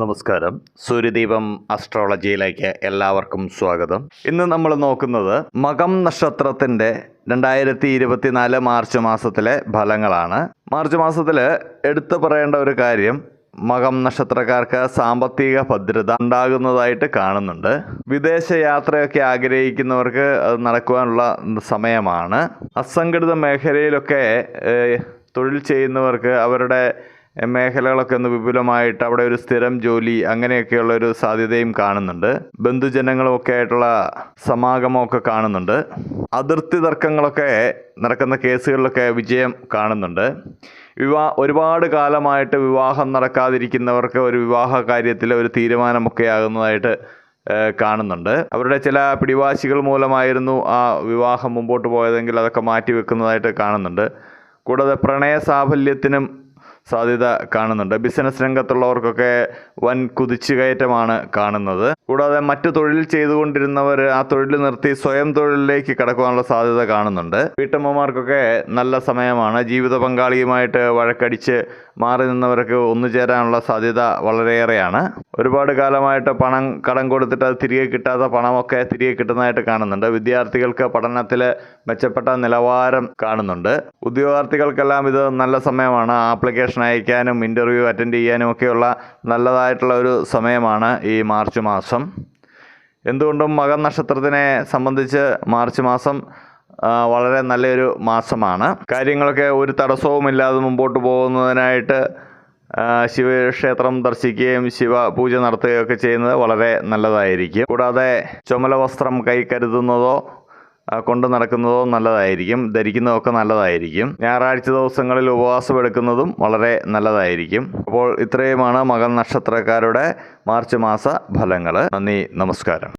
നമസ്കാരം. സൂര്യദീപം അസ്ട്രോളജിയിലേക്ക് എല്ലാവർക്കും സ്വാഗതം. ഇന്ന് നമ്മൾ നോക്കുന്നത് മകം നക്ഷത്രത്തിന്റെ രണ്ടായിരത്തി ഇരുപത്തിനാല് മാർച്ച് മാസത്തിലെ ഫലങ്ങളാണ്. മാർച്ച് മാസത്തിൽ എടുത്തു പറയേണ്ട ഒരു കാര്യം മകം നക്ഷത്രക്കാർക്ക് സാമ്പത്തിക ഭദ്രത ഉണ്ടാകുന്നതായിട്ട് കാണുന്നുണ്ട്. വിദേശ യാത്രയൊക്കെ ആഗ്രഹിക്കുന്നവർക്ക് അത് നടക്കുവാനുള്ള സമയമാണ്. അസംഘടിത മേഖലയിലൊക്കെ തൊഴിൽ ചെയ്യുന്നവർക്ക് അവരുടെ മേഖലകളൊക്കെ ഒന്ന് വിപുലമായിട്ട് അവിടെ ഒരു സ്ഥിരം ജോലി അങ്ങനെയൊക്കെയുള്ള ഒരു സാധ്യതയും കാണുന്നുണ്ട്. ബന്ധുജനങ്ങളും ഒക്കെ ആയിട്ടുള്ള സമാഗമമൊക്കെ കാണുന്നുണ്ട്. അതിർത്തി തർക്കങ്ങളൊക്കെ നടക്കുന്ന കേസുകളിലൊക്കെ വിജയം കാണുന്നുണ്ട്. വിവാ ഒരുപാട് കാലമായിട്ട് വിവാഹം നടക്കാതിരിക്കുന്നവർക്ക് ഒരു വിവാഹ കാര്യത്തിൽ ഒരു തീരുമാനമൊക്കെ ആകുന്നതായിട്ട് കാണുന്നുണ്ട്. അവരുടെ ചില പിടിവാശികൾ മൂലമായിരുന്നു ആ വിവാഹം മുമ്പോട്ട് പോയതെങ്കിൽ അതൊക്കെ മാറ്റി വെക്കുന്നതായിട്ട് കാണുന്നുണ്ട്. കൂടാതെ പ്രണയ സാഫല്യത്തിനും സാധ്യത കാണുന്നുണ്ട്. ബിസിനസ് രംഗത്തുള്ളവർക്കൊക്കെ വൻ കുതിച്ചുകയറ്റമാണ് കാണുന്നത്. കൂടാതെ മറ്റു തൊഴിൽ ചെയ്തുകൊണ്ടിരുന്നവർ ആ തൊഴിൽ നിർത്തി സ്വയം തൊഴിലിലേക്ക് കടക്കുവാനുള്ള സാധ്യത കാണുന്നുണ്ട്. വീട്ടമ്മമാർക്കൊക്കെ നല്ല സമയമാണ്. ജീവിത പങ്കാളിയുമായിട്ട് വഴക്കടിച്ച് മാറി നിന്നവർക്ക് ഒന്നുചേരാനുള്ള സാധ്യത വളരെയേറെയാണ്. ഒരുപാട് കാലമായിട്ട് പണം കടം കൊടുത്തിട്ട് അത് തിരികെ കിട്ടാത്ത പണമൊക്കെ തിരികെ കിട്ടുന്നതായിട്ട് കാണുന്നുണ്ട്. വിദ്യാർത്ഥികൾക്ക് പഠനത്തിൽ മെച്ചപ്പെട്ട നിലവാരം കാണുന്നുണ്ട്. ഉദ്യോഗാർത്ഥികൾക്കെല്ലാം ഇത് നല്ല സമയമാണ്. ആപ്ലിക്കേഷൻ അയക്കാനും ഇന്റർവ്യൂ അറ്റൻഡ് ചെയ്യാനും ഒക്കെയുള്ള നല്ലതായിട്ടുള്ള ഒരു സമയമാണ് ഈ മാർച്ച് മാസം. എന്തുകൊണ്ടും മകൻ നക്ഷത്രത്തിനെ സംബന്ധിച്ച് മാർച്ച് മാസം വളരെ നല്ലൊരു മാസമാണ്. കാര്യങ്ങളൊക്കെ ഒരു തടസ്സവുമില്ലാതെ മുമ്പോട്ട് പോകുന്നതിനായിട്ട് ശിവക്ഷേത്രം ദർശിക്കുകയും ശിവ പൂജ നടത്തുകയൊക്കെ ചെയ്യുന്നത് വളരെ നല്ലതായിരിക്കും. കൂടാതെ ചുമല വസ്ത്രം കൈ കരുതുന്നതോ കൊണ്ട് നടക്കുന്നതോ നല്ലതായിരിക്കും. ധരിക്കുന്നതൊക്കെ നല്ലതായിരിക്കും. ഞായറാഴ്ച ദിവസങ്ങളിൽ ഉപവാസം എടുക്കുന്നതും വളരെ നല്ലതായിരിക്കും. അപ്പോൾ ഇത്രയുമാണ് മകൻ നക്ഷത്രക്കാരുടെ മാർച്ച് മാസ ഫലങ്ങൾ നന്ദി നമസ്കാരം.